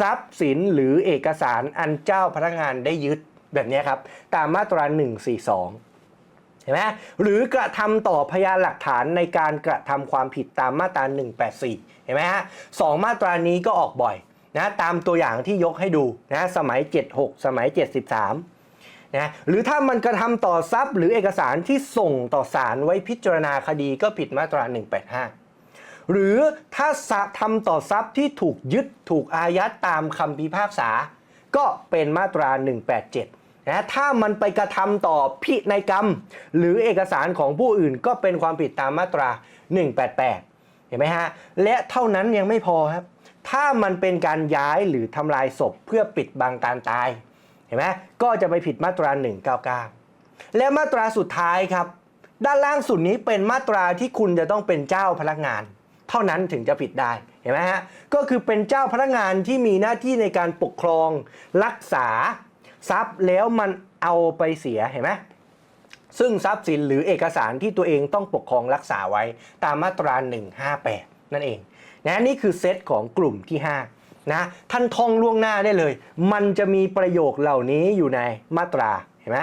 ทรัพย์สินหรือเอกสารอันเจ้าพนักงานได้ยึดแบบนี้ครับ ตามมาตรา 142 เห็นไหมหรือกระทำต่อพยานหลักฐานในการกระทำความผิดตามมาตรา 184 เห็นไหมฮะสองมาตรานี้ก็ออกบ่อยนะตามตัวอย่างที่ยกให้ดูนะสมัย 76 สมัย 73นะหรือถ้ามันกระทำต่อทรัพย์หรือเอกสารที่ส่งต่อศาลไว้พิจารณาคดีก็ผิดมาตรา 185 หรือถ้าทำต่อทรัพย์ที่ถูกยึดถูกอายัดตามคำพิพากษา ก็เป็นมาตรา 187นะถ้ามันไปกระทำต่อพินัยกรรม หรือเอกสารของผู้อื่นก็เป็นความผิดตามมาตรา 188 เห็นไหมฮะ และเท่านั้นยังไม่พอครับ ถ้ามันเป็นการย้ายหรือทำลายศพเพื่อปิดบังการตาย เห็นไหมก็จะไปผิดมาตรา 199 และมาตราสุดท้ายครับ ด้านล่างสุดนี้เป็นมาตราที่คุณจะต้องเป็นเจ้าพนักงาน เท่านั้นถึงจะผิดได้เห็นไหมฮะก็คือเป็นเจ้าพนักงานที่มีหน้าที่ในการปกครองรักษาทรัพย์แล้วมันเอาไปเสียเห็นไหมซึ่งทรัพย์สินหรือเอกสารที่ตัวเองต้องปกครองรักษาไว้ตามมาตรา 158 นั่นเองนะนี่คือเซตของกลุ่มที่ 5 นะท่านท่องล่วงหน้าได้เลย มันจะมีประโยคเหล่านี้อยู่ในมาตราเห็นไหม